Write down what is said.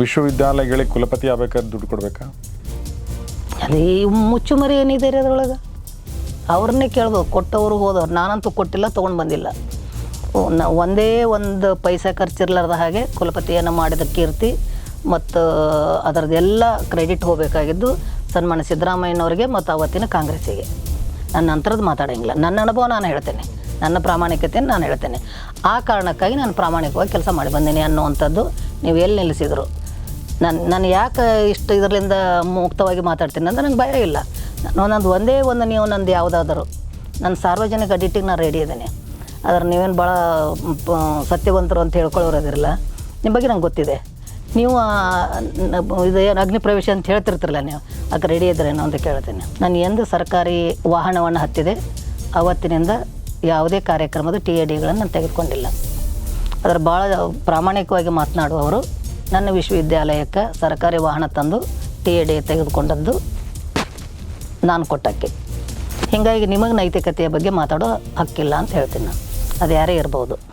ವಿಶ್ವವಿದ್ಯಾಲಯಗಳಿಗೆ ಕುಲಪತಿ ಆಗ್ಬೇಕಾದ್ರೆ ದುಡ್ಡು ಕೊಡ್ಬೇಕಾ? ಅದೇ ಮುಚ್ಚುಮರಿ ಏನಿದೆ ರೀ ಅದ್ರೊಳಗೆ? ಅವ್ರನ್ನೇ ಕೇಳ್ಬೋದು. ಕೊಟ್ಟವರು ಹೋದವ್ರು. ನಾನಂತೂ ಕೊಟ್ಟಿಲ್ಲ, ತೊಗೊಂಡು ಬಂದಿಲ್ಲ. ಒಂದೇ ಒಂದು ಪೈಸೆ ಖರ್ಚಿರ್ಲಾರ್ದ ಹಾಗೆ ಕುಲಪತಿಯನ್ನು ಮಾಡಿದ ಕೀರ್ತಿ ಮತ್ತು ಅದರದೆಲ್ಲ ಕ್ರೆಡಿಟ್ ಹೋಗಬೇಕಾಗಿದ್ದು ಸನ್ಮಾನ ಸಿದ್ದರಾಮಯ್ಯನವ್ರಿಗೆ ಮತ್ತು ಅವತ್ತಿನ ಕಾಂಗ್ರೆಸ್ಸಿಗೆ. ನನ್ನ ಅಂಥದ್ದು ಮಾತಾಡೋಂಗಿಲ್ಲ. ನನ್ನ ಅನುಭವ ನಾನು ಹೇಳ್ತೇನೆ. ನನ್ನ ಪ್ರಾಮಾಣಿಕತೆಯನ್ನು ನಾನು ಹೇಳ್ತೇನೆ. ಆ ಕಾರಣಕ್ಕಾಗಿ ನಾನು ಪ್ರಾಮಾಣಿಕವಾಗಿ ಕೆಲಸ ಮಾಡಿ ಬಂದೀನಿ ಅನ್ನುವಂಥದ್ದು ನೀವು ಎಲ್ಲಿ ನಿಲ್ಲಿಸಿದರು? ನಾನು ನಾನು ಯಾಕೆ ಇಷ್ಟು ಇದರಿಂದ ಮುಕ್ತವಾಗಿ ಮಾತಾಡ್ತೀನಿ ಅಂದ್ರೆ ನಂಗೆ ಭಯ ಇಲ್ಲ. ನಾನು ನಂದು ಒಂದೇ ಒಂದು ನೀವು ನಂದು ಯಾವುದಾದರೂ. ನನ್ನ ಸಾರ್ವಜನಿಕ ಅಡಿಟಿಗೆ ನಾನು ರೆಡಿ ಇದ್ದೇನೆ. ಆದರೆ ನೀವೇನು ಭಾಳ ಸತ್ಯವಂತರು ಅಂತ ಹೇಳ್ಕೊಳ್ಳೋರದಿರಲ್ಲ ನಿಮ್ಮ ಬಗ್ಗೆ ನಂಗೆ ಗೊತ್ತಿದೆ. ನೀವು ಇದು ಏನು ಅಗ್ನಿ ಪ್ರವೇಶ ಅಂತ ಹೇಳ್ತಿರ್ತಿರಲ್ಲ ನೀವು, ಅದಕ್ಕೆ ರೆಡಿ ಇದ್ರೇನೋ ಅಂತ ಕೇಳ್ತೀನಿ. ನಾನು ಎಂದು ಸರ್ಕಾರಿ ವಾಹನವನ್ನು ಹತ್ತಿದೆ. ಅವತ್ತಿನಿಂದ ಯಾವುದೇ ಕಾರ್ಯಕ್ರಮದ ಟಿ ಎ ಡಿಗಳನ್ನು ನಾನು ತೆಗೆದುಕೊಂಡಿಲ್ಲ. ಅದರ ಭಾಳ ಪ್ರಾಮಾಣಿಕವಾಗಿ ಮಾತನಾಡುವವರು ನನ್ನ ವಿಶ್ವವಿದ್ಯಾಲಯಕ್ಕೆ ಸರ್ಕಾರಿ ವಾಹನ ತಂದು ಟಿ ಎ ಡಿ ತೆಗೆದುಕೊಂಡದ್ದು ನಾನು ಕೊಟ್ಟಕ್ಕೆ. ಹೀಗಾಗಿ ನಿಮಗೆ ನೈತಿಕತೆಯ ಬಗ್ಗೆ ಮಾತಾಡೋ ಹಕ್ಕಿಲ್ಲ ಅಂತ ಹೇಳ್ತೀನಿ ನಾನು. ಅದು ಯಾರೇ ಇರ್ಬೋದು.